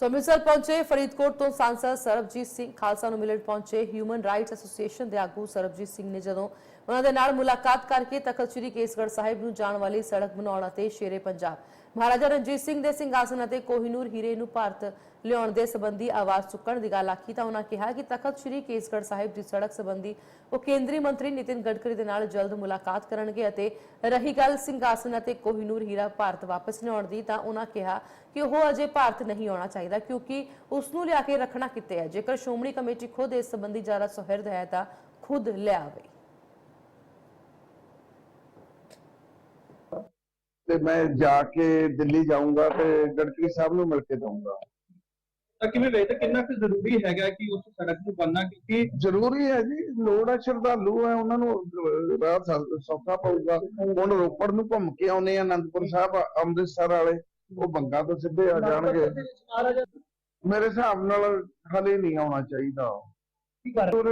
ਸੋ ਅੰਮ੍ਰਿਤਸਰ ਪਹੁੰਚੇ ਫਰੀਦਕੋਟ ਤੋਂ ਸਾਂਸਦ ਸਰਬਜੀਤ ਸਿੰਘ ਖਾਲਸਾ ਨੂੰ ਮਿਲਣ ਪਹੁੰਚੇ ਹਿਊਮਨ ਰਾਈਟਸ ਐਸੋਸੀਏਸ਼ਨ ਦੇ ਆਗੂ ਸਰਬਜੀਤ ਸਿੰਘ ਨੇ ਜਦੋਂ ਉਹਨਾਂ ਦੇ ਨਾਲ ਮੁਲਾਕਾਤ ਕਰਕੇ ਤਖਤ ਸ੍ਰੀ ਕੇਸਗੜ੍ਹ ਸਾਹਿਬ ਨੂੰ ਜਾਣ ਵਾਲੀ ਸੜਕ ਬਣਾਉਣ ਅਤੇ ਸ਼ੇਰੇ ਪੰਜਾਬ। ਮਹਾਰਾਜਾ ਰਣਜੀਤ ਸਿੰਘ ਦੇ ਸਿੰਘਾਸਨ ਅਤੇ ਕੋਹਿਨੂਰ ਹੀਰੇ ਨੂੰ ਭਾਰਤ ਲਿਆਉਣ ਦੇ ਸੰਬੰਧੀ ਆਵਾਜ਼ ਚੁੱਕਣ ਦੀ ਗੱਲ ਆਖੀ ਤਾਂ ਉਹਨਾਂ ਕਿਹਾ ਕਿ ਤਖਤ ਸ੍ਰੀ ਕੇਸਗੜ੍ਹ ਸਾਹਿਬ ਦੀ ਸੜਕ ਸੰਬੰਧੀ ਉਹ ਕੇਂਦਰੀ ਮੰਤਰੀ ਨਿਤਿਨ ਗਡਕਰੀ ਦੇ ਨਾਲ ਜਲਦ ਮੁਲਾਕਾਤ ਕਰਨਗੇ ਅਤੇ ਰਹੀ ਗੱਲ ਸਿੰਘਾਸਨ ਅਤੇ ਕੋਹਿਨੂਰ ਹੀਰਾ ਭਾਰਤ ਵਾਪਸ ਲਿਆਉਣ ਦੀ ਤਾਂ ਉਹਨਾਂ ਕਿਹਾ ਕਿ ਉਹ ਅਜੇ ਭਾਰਤ ਨਹੀਂ ਆਉਣਾ ਚਾਹੀਦਾ ਕਿਉਂਕਿ ਉਸ ਨੂੰ ਲਿਆ ਕੇ ਰੱਖਣਾ ਕਿਤੇ ਹੈ? ਜੇਕਰ ਸ਼੍ਰੋਮਣੀ ਕਮੇਟੀ ਖੁਦ ਇਸ ਸੰਬੰਧੀ ਜ਼ਿਆਦਾ ਸੁਹਿਰਦ ਹੈ ਤਾਂ ਖੁਦ ਲਿਆਵੇ ਤੇ ਮੈਂ ਜਾ ਕੇ ਦਿੱਲੀ ਜਾਊਂਗਾ ਤੇ ਗਡਕਰੀ ਸਾਹਿਬ ਨੂੰ ਮਿਲ ਕੇ ਦਊਂਗਾ। ਤਾਂ ਕਿਵੇਂ ਵੇਖਦੇ ਕਿੰਨਾ ਕੁ ਜ਼ਰੂਰੀ ਹੈਗਾ ਕਿ ਉਸ ਸੜਕ ਨੂੰ ਬਣਨਾ ਕਿਉਂਕਿ ਜ਼ਰੂਰੀ ਹੈ ਜੀ ਲੋੜ ਹੈ ਸ਼ਰਧਾਲੂ ਹੈ ਉਹਨਾਂ ਨੂੰ ਰਾਹ ਸੌਖਾ ਪਊਗਾ। ਹੁਣ ਰੋਪੜ ਨੂੰ ਘੁੰਮ ਕੇ ਆਉਨੇ ਆ ਅਨੰਦਪੁਰ ਸਾਹਿਬ ਅੰਮ੍ਰਿਤਸਰ ਵਾਲੇ ਉਹ ਬੰਗਾ ਤੋਂ ਸਿੱਧੇ ਆ ਜਾਣਗੇ। ਮੇਰੇ ਹਿਸਾਬ ਨਾਲ ਹਲੇ ਨਹੀਂ ਆਉਣਾ ਚਾਹੀਦਾ। ਕੀ ਕਰ ਔਰ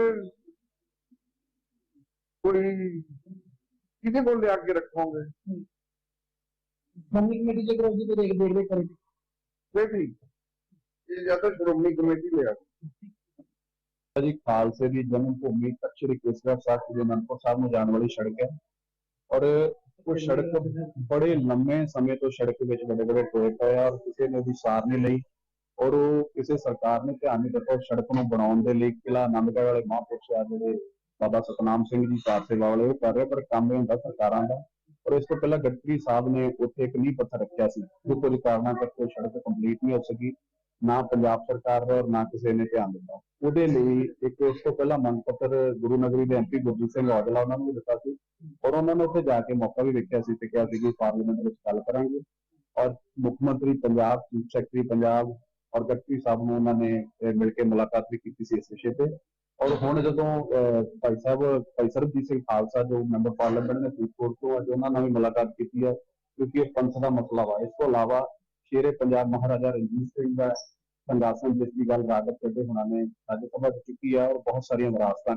ਕੋਈ ਕਿਹਦੇ ਕੋਲ ਲਿਆ ਕੇ ਰੱਖੋਗੇ? ਮੰਮੀ ਕਮੇਟੀ ਜੇ ਤੇ ਦੇਖ ਦੇਖ ਦੇਖ ਕਰੋ। ਬੇਟੀ ਇਹ ਜਾਂ ਸ਼੍ਰੋਮਣੀ ਕਮੇਟੀ ਲਿਆ ਜੀ ਖਾਲਸੇ ਦੀ ਜਨਮ ਭੂਮੀ ਤਖ਼ਤ ਸ੍ਰੀ ਸਾਹਿਬ ਸ੍ਰੀ ਅਨੰਦਪੁਰ ਸਾਹਿਬ ਨੂੰ ਜਾਣ ਵਾਲੀ ਸੜਕ ਹੈ। ਔਰ ਉਹ ਸੜਕ ਬੜੇ ਲੰਮੇ ਸਮੇਂ ਤੋਂ ਸੜਕ ਵਿੱਚ ਵੱਡੇ ਵੱਡੇ ਟੋਏ ਪਏ ਆ ਔਰ ਕਿਸੇ ਨੇ ਵੀ ਸਾਰ ਨਹੀਂ ਲਈ। ਔਰ ਉਹ ਕਿਸੇ ਸਰਕਾਰ ਨੇ ਧਿਆਨ ਨਹੀਂ ਦਿੱਤਾ ਸੜਕ ਨੂੰ ਬਣਾਉਣ ਦੇ ਲਈ ਕਿਲਾ ਆਨੰਦਗੜ੍ਹ ਵਾਲੇ ਮਹਾਂਪੁਰਸ਼ ਆ ਜਿਹੜੇ ਬਾਬਾ ਸਤਨਾਮ ਸਿੰਘ ਜੀ ਕਾਰ ਸੇਵਾ ਵਾਲੇ, ਉਹ ਕਰ ਰਹੇ ਪਰ ਕੰਮ ਇਹ ਹੁੰਦਾ ਸਰਕਾਰਾਂ ਦਾ। ਔਰ ਇਸ ਤੋਂ ਪਹਿਲਾਂ ਗਡਕਰੀ ਸਾਹਿਬ ਨੇ ਉੱਥੇ ਇੱਕ ਨੀਂਹ ਪੱਥਰ ਰੱਖਿਆ ਸੀ। ਜੋ ਕੁਝ ਕਾਰਨਾਂ ਕਰਕੇ ਸੜਕ ਕੰਪਲੀਟ ਨਹੀਂ ਹੋ ਸਕੀ। ਨਾ ਪੰਜਾਬ ਸਰਕਾਰ ਦਾ ਔਰ ਨਾ ਕਿਸੇ ਨੇ ਧਿਆਨ ਦਿੱਤਾ ਉਹਦੇ ਲਈ ਇੱਕ ਉਸ ਤੋਂ ਪਹਿਲਾਂ ਮੰਗ ਪੱਤਰ ਗੁਰੂ ਨਗਰੀ ਦੇ ਐਮਪੀ ਗੁਰਜੀਤ ਸਿੰਘ ਔਜਲਾ ਉਹਨਾਂ ਨੂੰ ਵੀ ਦਿੱਤਾ ਸੀ ਔਰ ਉਹਨਾਂ ਨੇ ਉੱਥੇ ਜਾ ਕੇ ਮੌਕਾ ਵੀ ਵੇਖਿਆ ਸੀ ਤੇ ਕਿਹਾ ਸੀ ਕਿ ਪਾਰਲੀਮੈਂਟ ਵਿੱਚ ਗੱਲ ਕਰਾਂਗੇ ਔਰ ਮੁੱਖ ਮੰਤਰੀ ਪੰਜਾਬ ਚੀਫ ਸੈਕਟਰੀ ਪੰਜਾਬ ਔਰ ਗਡਕਰੀ ਸਾਹਿਬ ਨੂੰ ਉਹਨਾਂ ਨੇ ਅਹ, ਮਿਲ ਕੇ ਮੁਲਾਕਾਤ ਵੀ ਕੀਤੀ ਸੀ ਇਸ ਵਿਸ਼ੇ ਤੇ ਔਰ ਹੁਣ ਜਦੋਂ ਅਹ, ਭਾਈ ਸਾਹਿਬ ਭਾਈ ਸਰਬਜੀਤ ਸਿੰਘ ਖਾਲਸਾ ਜੋ ਮੈਂਬਰ ਪਾਰਲੀਮੈਂਟ ਨੇ ਫਰੀਦਕੋਟ ਤੋਂ ਅੱਜ ਉਹਨਾਂ ਨਾਲ ਵੀ ਮੁਲਾਕਾਤ ਕੀਤੀ ਹੈ ਕਿਉਂਕਿ ਇਹ ਪੰਥ ਦਾ ਮਸਲਾ ਵਾ ਇਸ ਤੋਂ ਇਲਾਵਾ ਸ਼ੇਰੇ ਪੰਜਾਬ ਮਹਾਰਾਜਾ ਰਣਜੀਤ ਸਿੰਘ ਦਾ ਸੰਗਾਸਨ ਜਿਸ ਦੀ ਗੱਲ ਰਾਗਤ ਕਰਦੇ ਹੁਣਾਂ ਨੇ ਅੱਜ ਸਭਾ ਚ ਕੀਤੀ ਹੈ ਔਰ ਬਹੁਤ ਸਾਰੀਆਂ ਵਿਰਾਸਤਾਂ